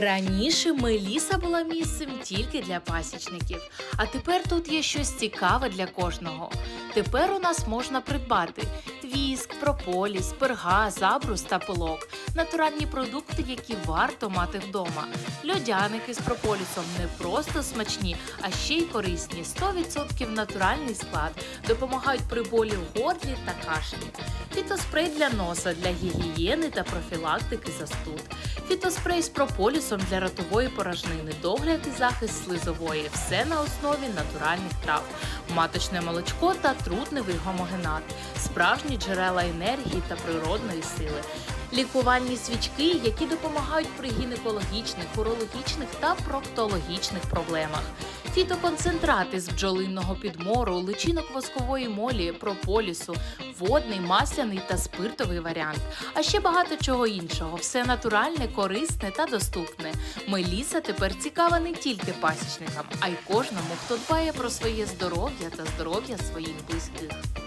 Раніше Меліса була місцем тільки для пасічників, а тепер тут є щось цікаве для кожного. Тепер у нас можна придбати віск, прополіс, перга, забрус та пилок, натуральні продукти, які варто мати вдома. Льодяники з прополісом не просто смачні, а ще й корисні. 100% натуральний склад допомагають при болі в горлі та кашлі. Фітоспрей для носа для гігієни та профілактики застуд. Фітоспрей з прополісом для ротової порожнини, догляд і захист слизової. Все на основі натуральних трав, маточне молочко та трутневий гомогенат, справжні джерела енергії та природної сили. Лікувальні свічки, які допомагають при гінекологічних, урологічних та проктологічних проблемах. Фітоконцентрати з бджолинного підмору, личинок воскової молі, прополісу, водний, масляний та спиртовий варіант. А ще багато чого іншого. Все натуральне, корисне та доступне. Меліса тепер цікава не тільки пасічникам, а й кожному, хто дбає про своє здоров'я та здоров'я своїх близьких.